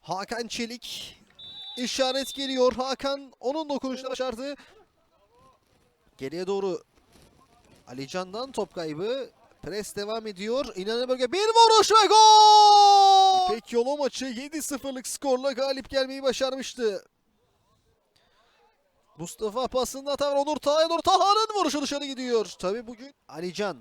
Hakan Çelik. İşaret geliyor. Hakan onun dokunuşla başardı. Geriye doğru Alican'dan top kaybı. Pres devam ediyor. İnanın bölge bir vuruş ve gol! İpek Yolu maçı 7-0'lık skorla galip gelmeyi başarmıştı. Mustafa pasında atar Onur Taha'ya doğru Taha'nın vuruşu dışarı gidiyor. Tabi bugün Alican.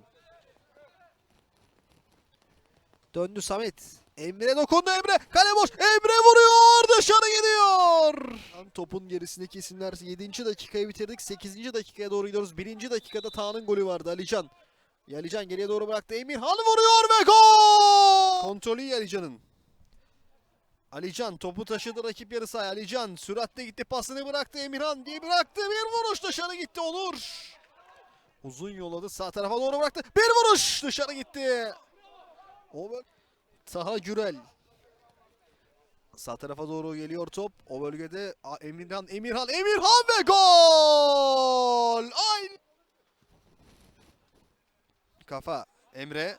Döndü Samet. Emre dokundu Emre. Kale boş. Emre vuruyor. Dışarı gidiyor. Topun gerisindeki isimler 7. dakikayı bitirdik. 8. dakikaya doğru gidiyoruz. 1. dakikada Taha'nın golü vardı Alican. Alican geriye doğru bıraktı. Emirhan vuruyor ve gol! Kontrolü iyi Alican'ın. Alican topu taşıdı rakip yarı sahaya. Alican süratle gitti pasını bıraktı. Emirhan diye bıraktı. Bir vuruş dışarı gitti Onur. Uzun yolladı sağ tarafa doğru bıraktı. Bir vuruş dışarı gitti. O Taha Gürel. Sağ tarafa doğru geliyor top. O bölgede Emirhan, Emirhan, Emirhan ve gol! Aynı. Kafa. Emre.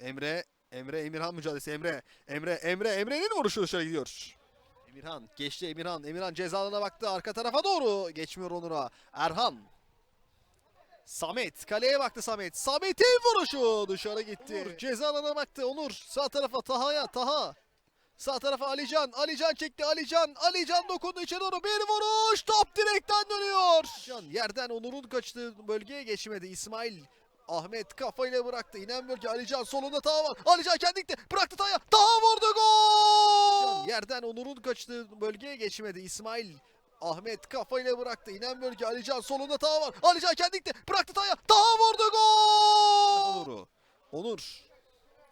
Emre. Emre Emirhan mücadelesi Emre. Emre Emre Emre'nin vuruşu dışarı gidiyor. Emirhan geçti Emirhan. Emirhan cezalına baktı arka tarafa doğru. Geçmiyor Onur'a. Erhan. Samet kaleye baktı Samet. Samet'in vuruşu dışarı gitti. Onur ceza alanına baktı. Onur sağ tarafa Taha'ya Taha. Sağ tarafa Alican. Alican çekti Alican. Alican dokundu içeri doğru. Bir vuruş. Top direkten dönüyor. Can yerden Onur'un kaçtığı bölgeye geçmedi. İsmail Ahmet kafayla bıraktı. İnen bölge Alican solunda Taha var. Alican kendi gitti. Bıraktı Taha'ya. Taha vurdu gol. Can yerden Onur'un kaçtığı bölgeye geçmedi. İsmail Ahmet kafayla bıraktı. İnen bölge Alican solunda Taha var. Alican kendi gitti. Bıraktı Taha'ya. Taha vurdu gol. Onur'u. Onur.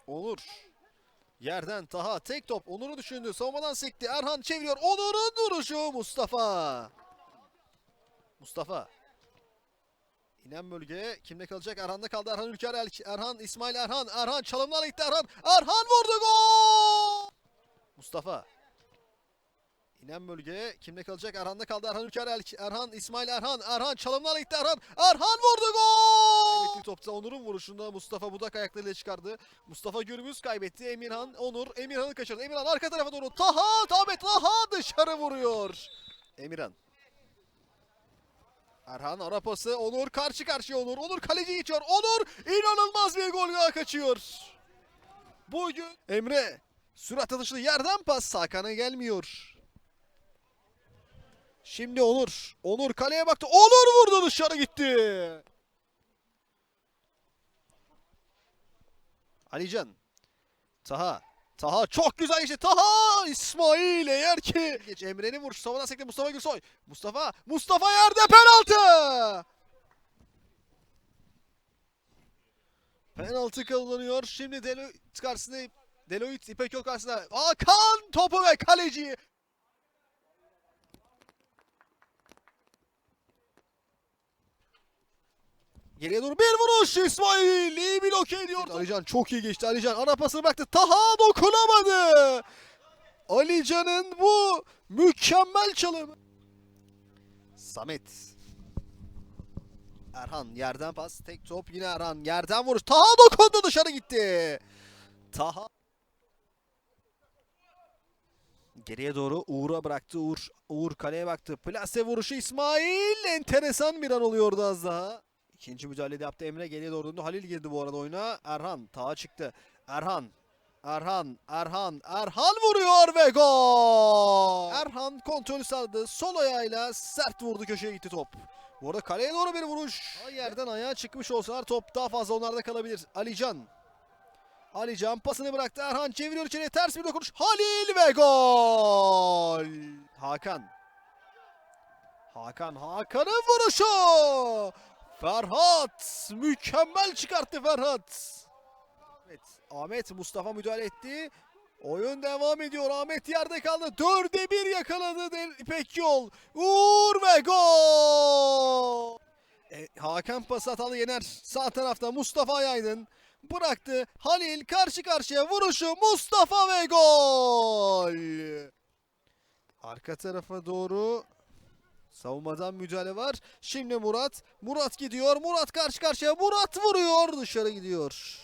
Onur. Yerden Taha tek top Onur'u düşündü. Savunmadan sekti. Erhan çeviriyor. Onur'un vuruşu Mustafa. Mustafa. İnen bölge kimde kalacak? Erhan'da kaldı. Erhan Ülker, Erhan, İsmail Erhan. Erhan çalımlarla gitti Erhan. Erhan vurdu gol! Mustafa. İnen bölge kimde kalacak? Erhan'da kaldı. Erhan Ülker, Erhan, İsmail Erhan. Erhan çalımlarla gitti Erhan. Erhan vurdu gol! Kaybetti topta Onur'un vuruşunda Mustafa Budak ayaklarıyla çıkardı. Mustafa Gürbüz kaybetti. Emirhan, Onur, Emirhan'ı kaçırdı. Emirhan arka tarafa doğru. Taha, Ahmet Taha dışarı vuruyor. Emirhan. Erhan ara pası. Onur karşı karşıya Onur. Onur kaleci geçiyor. Onur inanılmaz bir gol daha kaçıyor. Bugün Emre sürat atışlı yerden pas Hakan'a gelmiyor. Şimdi Onur. Onur kaleye baktı. Onur vurdu dışarı gitti. Alican. Taha. Taha çok güzel geçti. Taha İsmail eğer ki. Geç Emre'nin vuruşu. Savunma sekti Mustafa Gülsoy. Mustafa. Mustafa yerde penaltı. Penaltı kullanıyor. Şimdi Deloitte karşısında Deloitte İpek Yol karşısında. Hakan topu ve kaleci. Geriye doğru bir vuruş İsmail iyi bloke ediyor. Alican çok iyi geçti. Alican ara pasını bıraktı. Taha dokunamadı. Alican'ın bu mükemmel çalımı. Samet. Erhan yerden pas. Tek top yine Erhan. Yerden vuruş. Taha dokundu dışarı gitti. Taha. Geriye doğru Uğur'a bıraktı. Uğur, Uğur kaleye baktı. Plase vuruşu İsmail. Enteresan bir an oluyordu az daha. İkinci müdahalede yaptı Emre. Geriye doğru döndü. Halil girdi bu arada oyuna. Erhan. Taha çıktı. Erhan. Erhan, Erhan, Erhan vuruyor ve gol! Erhan kontrolü sağladı. Sol ayağıyla sert vurdu köşeye gitti top. Bu arada kaleye doğru bir vuruş. Yerden ayağa çıkmış olsalar top daha fazla onlarda kalabilir. Alican. Alican pasını bıraktı. Erhan çeviriyor içeriye ters bir dokunuş. Halil ve gol! Hakan. Hakan, Hakan'ın vuruşu! Ferhat! Mükemmel çıkarttı Ferhat. Evet, Ahmet Mustafa müdahale etti. Oyun devam ediyor. Ahmet yerde kaldı. Dörde bir yakaladı İpek Yol. Uğur ve gol! E, Hakan pas hatalı Yener. Sağ tarafta Mustafa Yaydın. Bıraktı. Halil karşı karşıya vuruşu Mustafa ve gol! Arka tarafa doğru savunmadan müdahale var. Şimdi Murat. Murat gidiyor. Murat karşı karşıya. Murat vuruyor. Dışarı gidiyor.